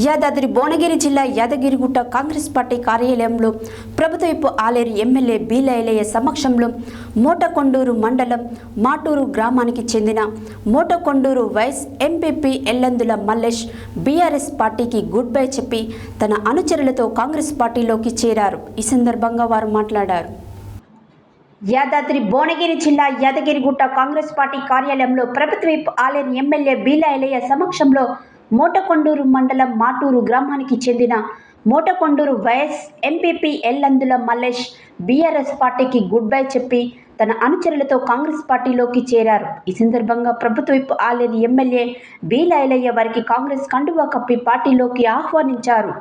యాదాద్రి భువనగిరి జిల్లా యాదగిరిగుట్ట కాంగ్రెస్ పార్టీ కార్యాలయంలో ప్రభుత్వపు ఆలేరు ఎమ్మెల్యే బీలైలయ్య సమక్షంలో మోటకొండూరు మండలం మాటూరు గ్రామానికి చెందిన Motakonduru vice MPP Ellandula Mallesh BRS పార్టీకి గుడ్ బై చెప్పి తన అనుచరులతో కాంగ్రెస్ పార్టీలోకి చేరారు. ఈ సందర్భంగా వారు మాట్లాడారు. యాదాద్రి భువనగిరి జిల్లా యాదగిరిగుట్ట కాంగ్రెస్ పార్టీ కార్యాలయంలో ప్రభుత్వపు ఆలేరు ఎమ్మెల్యే బీలైలయ్య సమక్షంలో మోటకొండూరు మండలం మాటూరు గ్రామానికి చెందిన Motakonduru vice MPP Ellandula Mallesh BRS పార్టీకి గుడ్ బై చెప్పి తన అనుచరులతో కాంగ్రెస్ పార్టీలోకి చేరారు. ఈ సందర్భంగా ప్రభుత్వపు ఆలేని ఎమ్మెల్యే బీలైలయ్య వారికి కాంగ్రెస్ కండువా కప్పి పార్టీలోకి ఆహ్వానించారు.